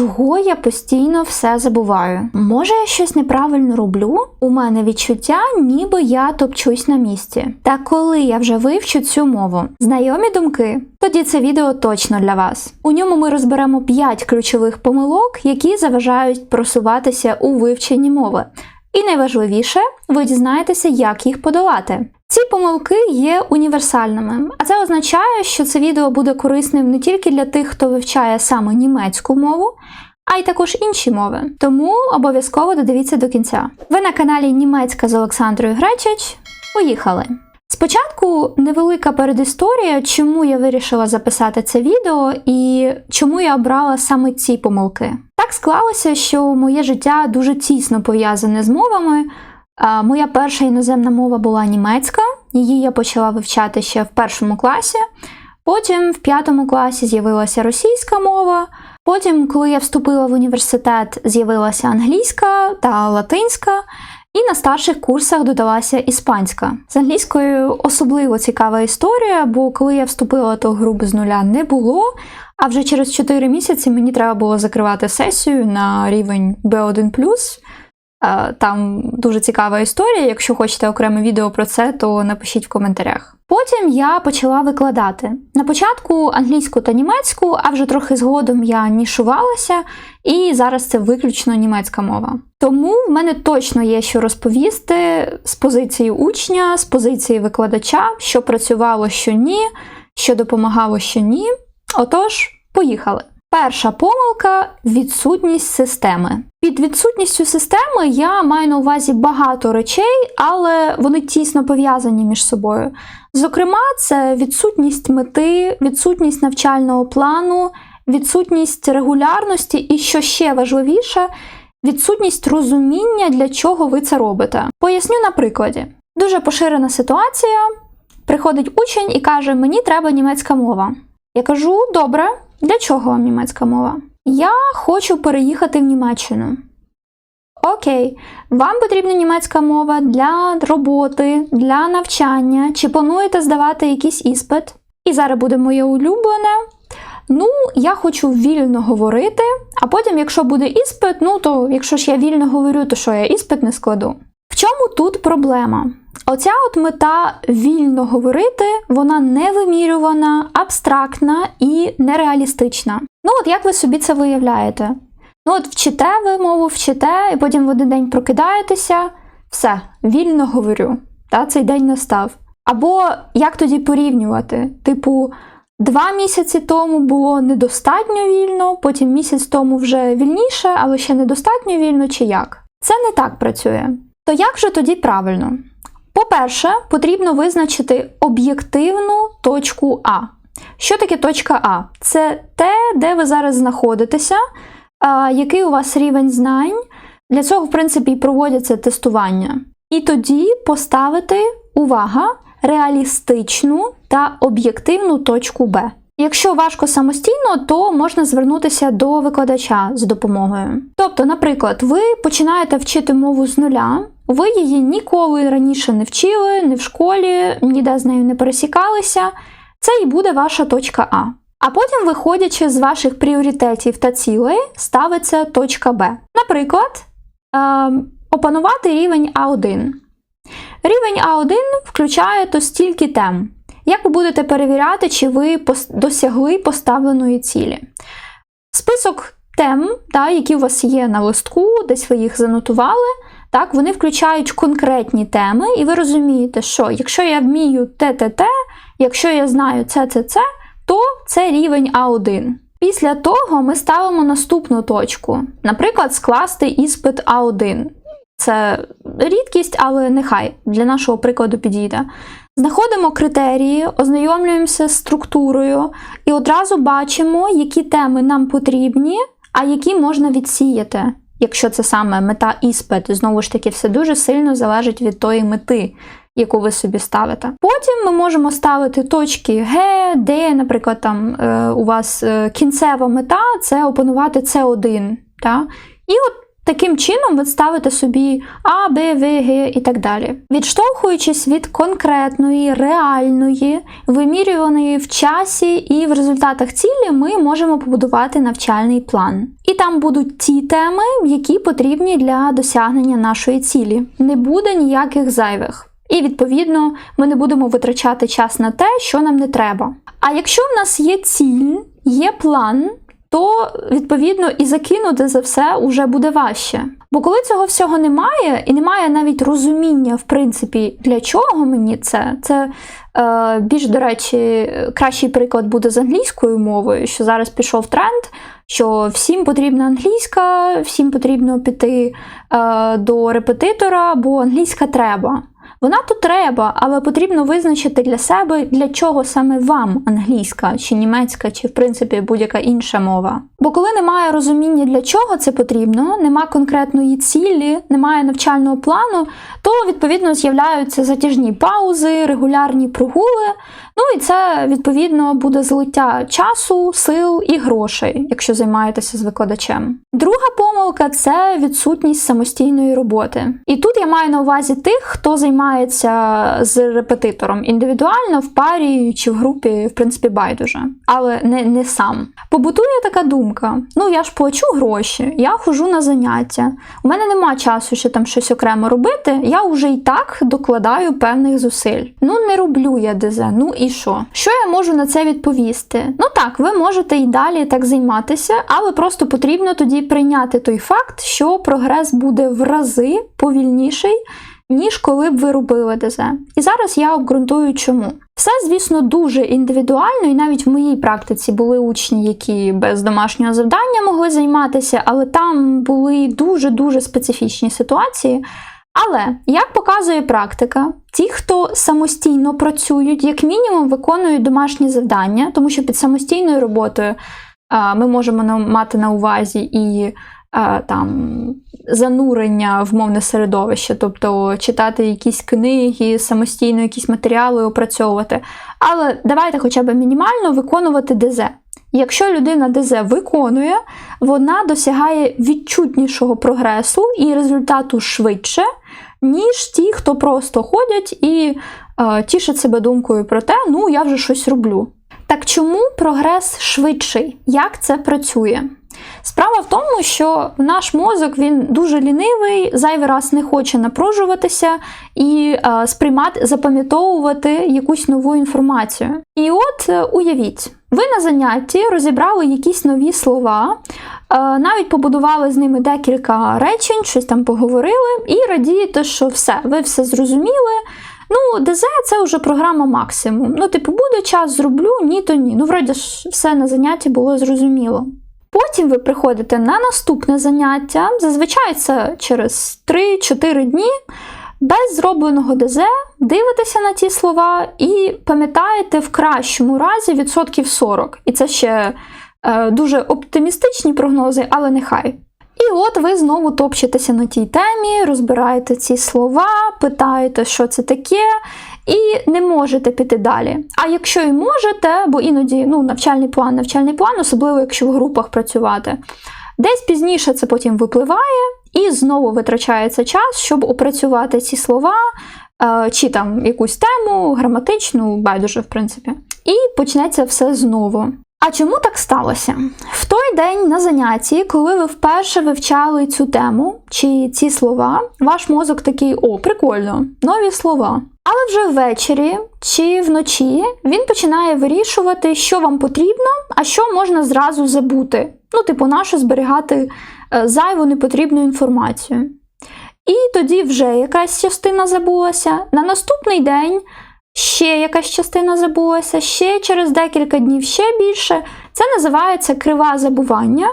Чого я постійно все забуваю? Може, я щось неправильно роблю? У мене відчуття, ніби я топчусь на місці. Та коли я вже вивчу цю мову, знайомі думки, тоді це відео точно для вас. У ньому ми розберемо 5 ключових помилок, які заважають просуватися у вивченні мови. І найважливіше, ви дізнаєтеся, як їх подолати. Ці помилки є універсальними, а це означає, що це відео буде корисним не тільки для тих, хто вивчає саме німецьку мову, а й також інші мови. Тому обов'язково додивіться до кінця. Ви на каналі Німецька з Олександрою Гречич. Поїхали! Спочатку невелика передісторія, чому я вирішила записати це відео і чому я обрала саме ці помилки. Так склалося, що моє життя дуже тісно пов'язане з мовами. Моя перша іноземна мова була німецька, її я почала вивчати ще в першому класі. Потім в п'ятому класі з'явилася російська мова. Потім, коли я вступила в університет, з'явилася англійська та латинська. І на старших курсах додалася іспанська. З англійською особливо цікава історія, бо коли я вступила, то груби з нуля не було. А вже через 4 місяці мені треба було закривати сесію на рівень B1. Е, Там дуже цікава історія. Якщо хочете окреме відео про це, то напишіть в коментарях. Потім я почала викладати на початку англійську та німецьку, а вже трохи згодом я нішувалася, і зараз це виключно німецька мова. Тому в мене точно є що розповісти з позиції учня, з позиції викладача, що працювало, що ні, що допомагало, що ні. Отож, поїхали. Перша помилка відсутність системи. Під відсутністю системи я маю на увазі багато речей, але вони тісно пов'язані між собою. Зокрема, це відсутність мети, відсутність навчального плану, відсутність регулярності і, що ще важливіше, відсутність розуміння, для чого ви це робите. Поясню на прикладі. Дуже поширена ситуація. Приходить учень і каже: Мені треба німецька мова. Я кажу: добре, для чого вам німецька мова? Я хочу переїхати в Німеччину. Окей, вам потрібна німецька мова для роботи, для навчання, чи плануєте здавати якийсь іспит? І зараз буде моє улюблене. Ну, я хочу вільно говорити, а потім, якщо буде іспит, ну то якщо ж я вільно говорю, то що я іспит не складу. Чому тут проблема? Оця от мета вільно говорити, вона невимірювана, абстрактна і нереалістична. Ну, от як ви собі це виявляєте? Ну, от вчите ви мову, вчите, і потім в один день прокидаєтеся, все, вільно говорю. Та, цей день настав. Або як тоді порівнювати? Типу, два місяці тому було недостатньо вільно, потім місяць тому вже вільніше, але ще недостатньо вільно, чи як? Це не так працює. То як же тоді правильно? По-перше, потрібно визначити об'єктивну точку А. Що таке точка А? Це те, де ви зараз знаходитеся, який у вас рівень знань. Для цього, в принципі, і проводяться тестування. І тоді поставити увага реалістичну та об'єктивну точку Б. Якщо важко самостійно, то можна звернутися до викладача з допомогою. Тобто, наприклад, ви починаєте вчити мову з нуля, ви її ніколи раніше не вчили, не в школі, ніде з нею не пересікалися. Це і буде ваша точка А. А потім, виходячи з ваших пріоритетів та цілей, ставиться точка Б. Наприклад, е, опанувати рівень А1. Рівень А1 включає то стільки тем. Як ви будете перевіряти, чи ви досягли поставленої цілі? Список тем, та, які у вас є на листку, десь ви їх занотували, так, вони включають конкретні теми, і ви розумієте, що якщо я вмію ТТТ, якщо я знаю це, це, це, то це рівень А1. Після того ми ставимо наступну точку, наприклад, скласти іспит А1. Це рідкість, але нехай для нашого прикладу підійде. Знаходимо критерії, ознайомлюємося з структурою і одразу бачимо, які теми нам потрібні, а які можна відсіяти, якщо це саме мета іспит. Знову ж таки, все дуже сильно залежить від тої мети, яку ви собі ставите. Потім ми можемо ставити точки Г, Д, наприклад, там е, у вас е, кінцева мета це опанувати С1. Та? І от Таким чином ви ставите собі А, Б, В, Г і так далі. Відштовхуючись від конкретної, реальної, вимірюваної в часі і в результатах цілі, ми можемо побудувати навчальний план. І там будуть ті теми, які потрібні для досягнення нашої цілі. Не буде ніяких зайвих. І відповідно ми не будемо витрачати час на те, що нам не треба. А якщо в нас є ціль, є план, то відповідно і закинути за все уже буде важче. Бо коли цього всього немає, і немає навіть розуміння, в принципі, для чого мені це, це е, більш, до речі, кращий приклад буде з англійською мовою, що зараз пішов тренд, що всім потрібна англійська, всім потрібно піти е, до репетитора, бо англійська треба. Вона тут треба, але потрібно визначити для себе, для чого саме вам англійська, чи німецька, чи в принципі будь-яка інша мова. Бо коли немає розуміння, для чого це потрібно, нема конкретної цілі, немає навчального плану, то відповідно з'являються затяжні паузи, регулярні прогули. Ну і це відповідно буде злиття часу, сил і грошей, якщо займаєтеся з викладачем. Друга помилка це відсутність самостійної роботи. І тут я маю на увазі тих, хто займається з репетитором індивідуально, в парі чи в групі, в принципі, байдуже, але не, не сам. Побутує така думка: ну я ж плачу гроші, я хожу на заняття. У мене нема часу ще там щось окремо робити. Я вже і так докладаю певних зусиль. Ну не роблю я ДЗ, ну і що? Що я можу на це відповісти? Ну так, ви можете і далі так займатися, але просто потрібно тоді прийняти той факт, що прогрес буде в рази повільніший. Ніж коли б ви робили ДЗ. І зараз я обґрунтую, чому. Все, звісно, дуже індивідуально, і навіть в моїй практиці були учні, які без домашнього завдання могли займатися, але там були дуже-дуже специфічні ситуації. Але як показує практика, ті, хто самостійно працюють, як мінімум виконують домашні завдання, тому що під самостійною роботою а, ми можемо мати на увазі і а, там занурення в мовне середовище, тобто читати якісь книги, самостійно якісь матеріали опрацьовувати. Але давайте хоча б мінімально виконувати ДЗ. Якщо людина ДЗ виконує, вона досягає відчутнішого прогресу і результату швидше, ніж ті, хто просто ходять і е, тішать себе думкою про те, ну я вже щось роблю. Так чому прогрес швидший? Як це працює? Справа в тому, що наш мозок він дуже лінивий, зайвий раз не хоче напружуватися і е, сприймати, запам'ятовувати якусь нову інформацію. І от е, уявіть, ви на занятті розібрали якісь нові слова, е, навіть побудували з ними декілька речень, щось там поговорили, і радієте, що все, ви все зрозуміли. Ну, ДЗ це вже програма максимум. Ну, типу, буде час, зроблю, ні, то ні. Ну, вроді ж, все на занятті було зрозуміло. Потім ви приходите на наступне заняття, зазвичай це через 3-4 дні, без зробленого ДЗ, дивитеся на ті слова і пам'ятаєте в кращому разі відсотків 40. І це ще е, дуже оптимістичні прогнози, але нехай. І от ви знову топчетеся на тій темі, розбираєте ці слова, питаєте, що це таке, і не можете піти далі. А якщо і можете, бо іноді ну, навчальний план, навчальний план, особливо якщо в групах працювати, десь пізніше це потім випливає, і знову витрачається час, щоб опрацювати ці слова, е, чи там якусь тему, граматичну, байдуже, в принципі. І почнеться все знову. А чому так сталося? В той день на занятті, коли ви вперше вивчали цю тему чи ці слова, ваш мозок такий: о, прикольно, нові слова. Але вже ввечері чи вночі він починає вирішувати, що вам потрібно, а що можна зразу забути. Ну, типу, нащо зберігати е, зайву непотрібну інформацію. І тоді вже якась частина забулася. На наступний день ще якась частина забулася, ще через декілька днів ще більше. Це називається крива забування.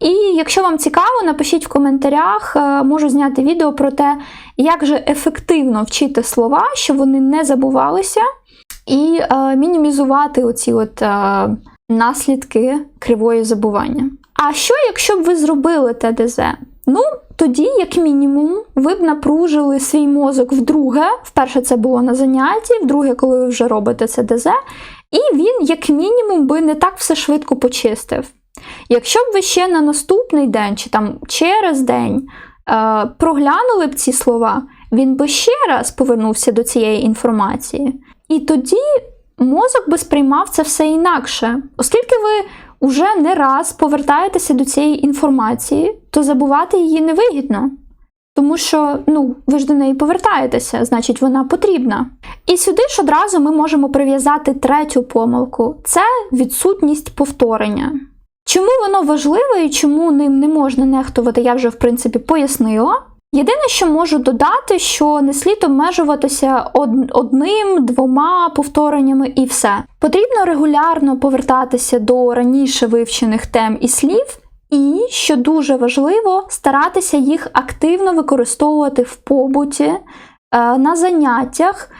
І якщо вам цікаво, напишіть в коментарях, е, можу зняти відео про те, як же ефективно вчити слова, щоб вони не забувалися, і е, мінімізувати оці от е, наслідки кривої забування. А що, якщо б ви зробили ТДЗ? Ну, тоді, як мінімум, ви б напружили свій мозок вдруге. Вперше це було на занятті, вдруге, коли ви вже робите це ДЗ, і він, як мінімум, би не так все швидко почистив. Якщо б ви ще на наступний день чи там через день проглянули б ці слова, він би ще раз повернувся до цієї інформації. І тоді мозок би сприймав це все інакше. Оскільки ви вже не раз повертаєтеся до цієї інформації, то забувати її невигідно. Тому що ну, ви ж до неї повертаєтеся, значить, вона потрібна. І сюди ж одразу ми можемо прив'язати третю помилку це відсутність повторення. Чому воно важливе і чому ним не можна нехтувати, я вже в принципі пояснила. Єдине, що можу додати, що не слід обмежуватися од- одним, двома повтореннями і все. Потрібно регулярно повертатися до раніше вивчених тем і слів, і, що дуже важливо, старатися їх активно використовувати в побуті, е, на заняттях.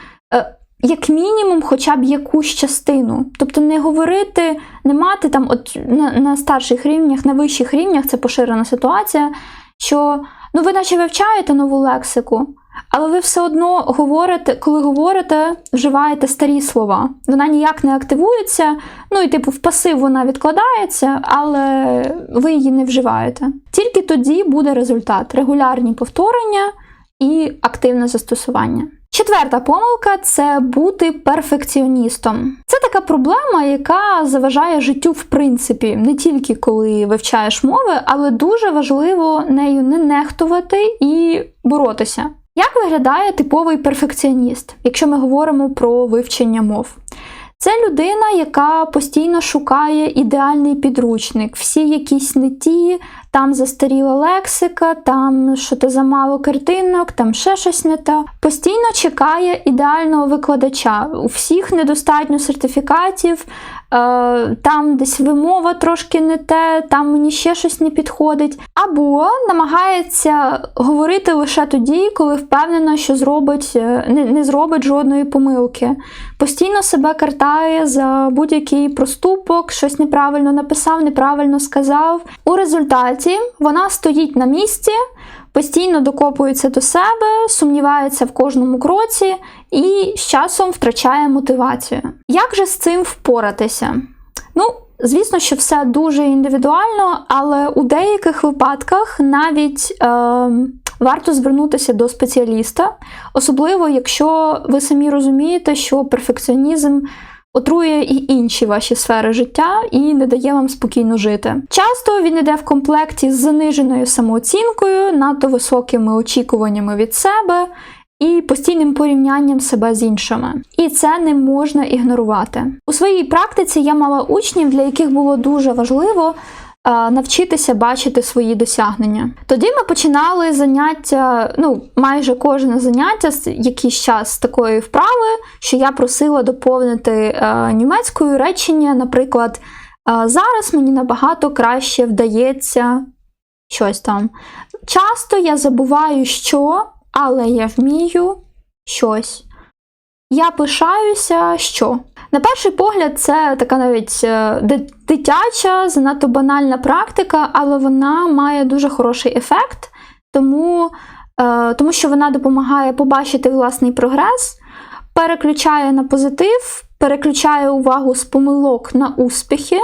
Як мінімум, хоча б якусь частину. Тобто не говорити, не мати там от на, на старших рівнях, на вищих рівнях це поширена ситуація, що ну ви наче вивчаєте нову лексику, але ви все одно говорите, коли говорите, вживаєте старі слова. Вона ніяк не активується, ну і типу в пасив вона відкладається, але ви її не вживаєте. Тільки тоді буде результат: регулярні повторення і активне застосування. Четверта помилка це бути перфекціоністом. Це така проблема, яка заважає життю в принципі, не тільки коли вивчаєш мови, але дуже важливо нею не нехтувати і боротися. Як виглядає типовий перфекціоніст, якщо ми говоримо про вивчення мов? Це людина, яка постійно шукає ідеальний підручник, всі якісь не ті, там застаріла лексика, там що то замало картинок, там ще щось не те. Постійно чекає ідеального викладача. У всіх недостатньо сертифікатів, там десь вимова трошки не те, там мені ще щось не підходить. Або намагається говорити лише тоді, коли впевнена, що зробить, е, не, не зробить жодної помилки. Постійно себе картає за будь-який проступок, щось неправильно написав, неправильно сказав. У результаті вона стоїть на місці, постійно докопується до себе, сумнівається в кожному кроці і з часом втрачає мотивацію. Як же з цим впоратися? Ну, звісно, що все дуже індивідуально, але у деяких випадках навіть е, варто звернутися до спеціаліста, особливо якщо ви самі розумієте, що перфекціонізм отрує і інші ваші сфери життя і не дає вам спокійно жити. Часто він іде в комплекті з заниженою самооцінкою, надто високими очікуваннями від себе і постійним порівнянням себе з іншими. І це не можна ігнорувати. У своїй практиці я мала учнів, для яких було дуже важливо. е, Навчитися бачити свої досягнення. Тоді ми починали заняття, ну майже кожне заняття якийсь час такої вправи, що я просила доповнити е, німецькою речення, наприклад, е, зараз мені набагато краще вдається щось там. Часто я забуваю, що, але я вмію щось. Я пишаюся, що. На перший погляд, це така навіть е, дитяча, занадто банальна практика, але вона має дуже хороший ефект, тому, е, тому що вона допомагає побачити власний прогрес, переключає на позитив, переключає увагу з помилок на успіхи.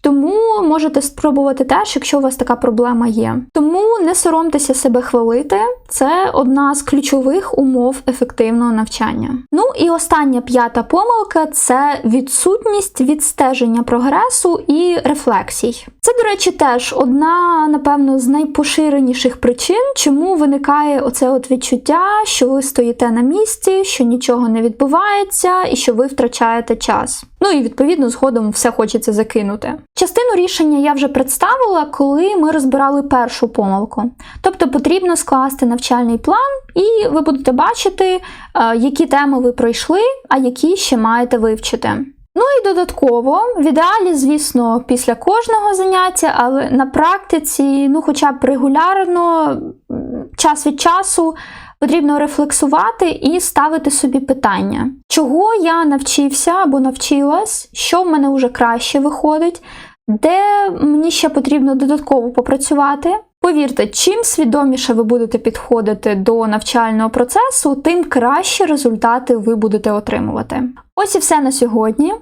Тому можете спробувати теж, якщо у вас така проблема є. Тому не соромтеся себе хвалити, це одна з ключових умов ефективного навчання. Ну і остання п'ята помилка це відсутність відстеження прогресу і рефлексій. Це, до речі, теж одна, напевно, з найпоширеніших причин, чому виникає оце от відчуття, що ви стоїте на місці, що нічого не відбувається і що ви втрачаєте час. Ну і відповідно згодом все хочеться закинути. Частину рішення я вже представила, коли ми розбирали першу помилку. Тобто потрібно скласти навчальний план, і ви будете бачити, е, які теми ви пройшли, а які ще маєте вивчити. Ну і додатково, в ідеалі, звісно, після кожного заняття, але на практиці, ну, хоча б регулярно, час від часу потрібно рефлексувати і ставити собі питання, чого я навчився або навчилась, що в мене вже краще виходить, де мені ще потрібно додатково попрацювати. Повірте, чим свідоміше ви будете підходити до навчального процесу, тим кращі результати ви будете отримувати. Ось і все на сьогодні.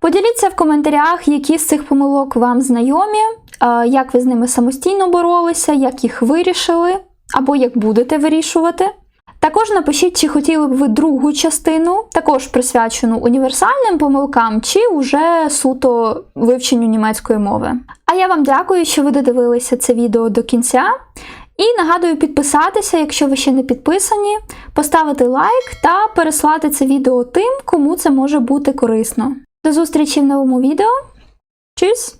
Поділіться в коментарях, які з цих помилок вам знайомі, е, як ви з ними самостійно боролися, як їх вирішили, або як будете вирішувати. Також напишіть, чи хотіли б ви другу частину, також присвячену універсальним помилкам, чи уже суто вивченню німецької мови. А я вам дякую, що ви додивилися це відео до кінця. І нагадую підписатися, якщо ви ще не підписані, поставити лайк та переслати це відео тим, кому це може бути корисно. До зустрічі в новому відео. Тschüss!